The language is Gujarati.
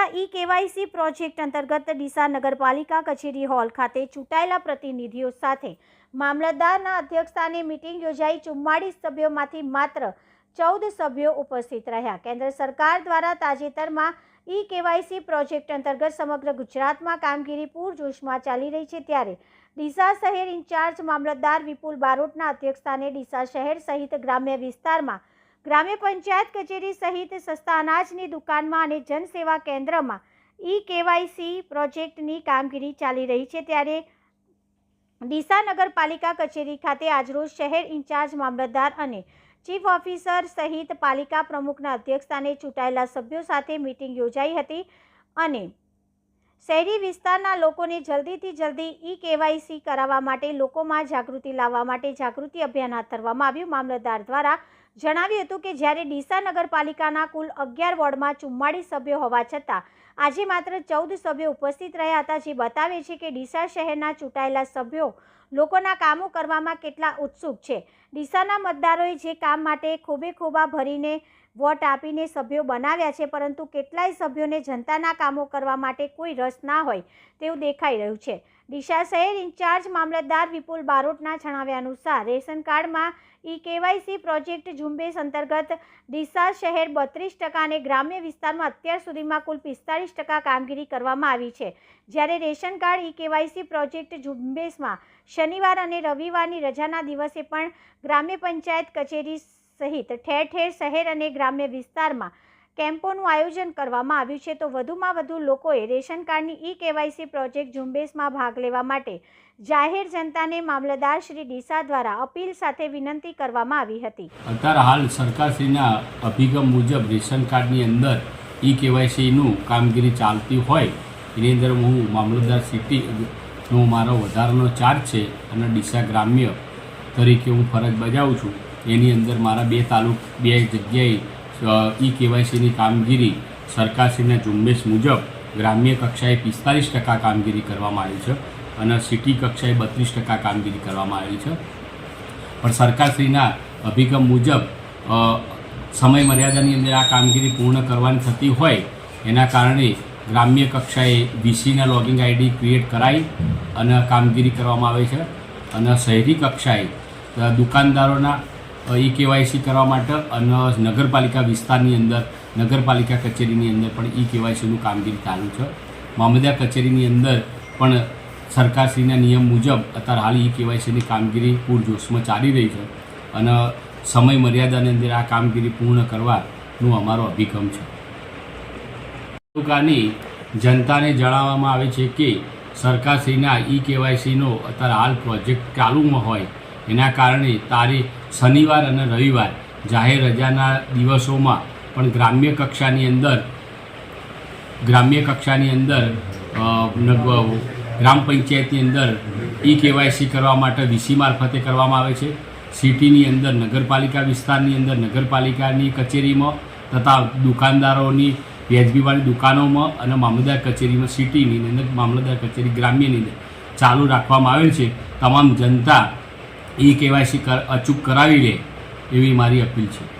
ડીસા ઈ કેવાયસી પ્રોજેક્ટ અંતર્ગત ડીસા નગરપાલિકા કચેરી હોલ ખાતે ચૂંટાયેલા પ્રતિનિધિઓ સાથે મામલતદારના અધ્યક્ષસ્થાને મિટિંગ યોજાઈ. ચુમ્માળીસ સભ્યોમાંથી માત્ર ચૌદ સભ્યો ઉપસ્થિત રહ્યા. કેન્દ્ર સરકાર દ્વારા તાજેતરમાં ઈ કેવાયસી પ્રોજેક્ટ અંતર્ગત સમગ્ર ગુજરાતમાં કામગીરી પૂરજોશમાં ચાલી રહી છે. ત્યારે ડીસા શહેર ઇન્ચાર્જ મામલતદાર વિપુલ બારોટના અધ્યક્ષસ્થાને ડીસા શહેર સહિત ગ્રામ્ય વિસ્તારમાં ગ્રામ્ય પંચાયત કચેરી સહિત સસ્તા અનાજની દુકાનમાં અને જનસેવા કેન્દ્રમાં ઈ કેવાયસી પ્રોજેક્ટની કામગીરી ચાલી રહી છે. ત્યારે ડીસા નગરપાલિકા કચેરી ખાતે આજરોજ શહેર ઇન્ચાર્જ મામલતદાર અને ચીફ ઓફિસર સહિત પાલિકા પ્રમુખના અધ્યક્ષસ્થાને ચૂંટાયેલા સભ્યો સાથે મિટિંગ યોજાઈ હતી અને શહેરી વિસ્તારના લોકોને જલ્દીથી જલ્દી ઈ કેવાયસી કરાવવા માટે લોકોમાં જાગૃતિ લાવવા માટે જાગૃતિ અભિયાન હાથ ધરવામાં આવ્યું. મામલતદાર દ્વારા જણાવ્યું હતું કે જ્યારે ડીસા નગરપાલિકાના કુલ અગિયાર વોર્ડમાં ચુમ્માળીસ સભ્યો હોવા છતાં, આજે માત્ર ચૌદ સભ્યો ઉપસ્થિત રહ્યા હતા, જે બતાવે છે કે ડીસા શહેરના ચૂંટાયેલા સભ્યો લોકોના કામો કરવામાં કેટલા ઉત્સુક છે. ડીસાના મતદારોએ જે કામ માટે ખૂબે ખૂબા ભરીને વોટ આપીને સભ્યો બનાવ્યા છે, પરંતુ કેટલાય સભ્યોને જનતાના કામો કરવા માટે કોઈ રસ ના હોય તેવું દેખાઈ રહ્યું છે. ડીસા શહેર ઇન્ચાર્જ મામલતદાર વિપુલ બારોટના જણાવ્યા અનુસાર, રેશન કાર્ડમાં ઈ કેવાયસી પ્રોજેક્ટ ઝુંબેશ અંતર્ગત ડીસા શહેર બત્રીસ ટકા અને ગ્રામ્ય વિસ્તારમાં અત્યાર સુધીમાં કુલ પિસ્તાળીસ ટકા કામગીરી કરવામાં આવી છે. જ્યારે ration card e KYC project ઝુંબેશમાં શનિવાર અને રવિવારની રજાના દિવસે પણ ગ્રામ્ય પંચાયત કચેરી સહિત ઠેર ઠેર શહેર અને ગ્રામ્ય વિસ્તારમાં કેમ્પોનું આયોજન કરવામાં આવ્યું છે તો વધુમાં વધુ લોકોએ રેશન કાર્ડની ઈ કેવાયસી પ્રોજેક્ટ ઝુંબેશમાં ભાગ લેવા માટે જાહેર જનતાને મામલતદાર શ્રી ડીસા દ્વારા અપીલ સાથે વિનંતી કરવામાં આવી હતી. અત્યારે હાલ સરકારશ્રીના અભિગમ મુજબ રેશન કાર્ડની અંદર ઈ કેવાયસીનું કામગીરી ચાલતી હોય, એની અંદર હું મામલતદાર સિટીનો મારો વધારાનો ચાર્જ છે અને ડીસા ગ્રામ્ય તરીકે હું ફરજ બજાવું છું. એની અંદર મારા બે તાલુક, બે જગ્યાએ ઈ કેવાયસીની કામગીરી સરકારશ્રીના ઝુંબેશ મુજબ ગ્રામ્ય કક્ષાએ પિસ્તાલીસ ટકા કામગીરી કરવામાં આવી છે અને સિટી કક્ષાએ બત્રીસ ટકા કામગીરી કરવામાં આવી છે. પણ સરકારશ્રીના અભિગમ મુજબ સમય મર્યાદાની અંદર આ કામગીરી પૂર્ણ કરવાની થતી હોય એના કારણે ગ્રામ્ય કક્ષાએ વીસીના લોગિંગ આઈડી ક્રિએટ કરાવી અને કામગીરી કરવામાં આવે છે. અને શહેરી કક્ષાએ દુકાનદારોના ઈ કેવાયસી કરવા માટે અને નગરપાલિકા વિસ્તારની અંદર, નગરપાલિકા કચેરીની અંદર પણ ઈ કેવાયસીનું કામગીરી ચાલુ છે. મામલતદાર કચેરીની અંદર પણ સરકારશ્રીના નિયમ મુજબ અત્યારે હાલ ઈ કેવાયસીની કામગીરી પૂરજોશમાં ચાલી રહી છે અને સમય મર્યાદાની અંદર આ કામગીરી પૂર્ણ કરવાનું અમારો અભિગમ છે. તાલુકાની જનતાને જણાવવામાં આવે છે કે સરકારશ્રીના ઈ કેવાયસીનો અત્યારે હાલ પ્રોજેક્ટ ચાલુમાં હોય એના કારણે તારીખ શનિવાર અને રવિવાર જાહેર રજાના દિવસોમાં પણ ગ્રામ્ય કક્ષાની અંદર, ગ્રામ્ય કક્ષાની અંદર ગ્રામ પંચાયતની અંદર ઈ કેવાયસી કરવા માટે વીસી મારફતે કરવામાં આવે છે. સિટીની અંદર, નગરપાલિકા વિસ્તારની અંદર, નગરપાલિકાની કચેરીમાં તથા દુકાનદારોની, વ્યાજબીવાળી દુકાનોમાં અને મામલતદાર કચેરીમાં, સિટીની અંદર, મામલતદાર કચેરી ગ્રામ્યની અંદર ચાલુ રાખવામાં આવેલ છે. તમામ જનતા ઈ કેવાયસી અચૂક કરાવી લે એવી મારી અપીલ છે.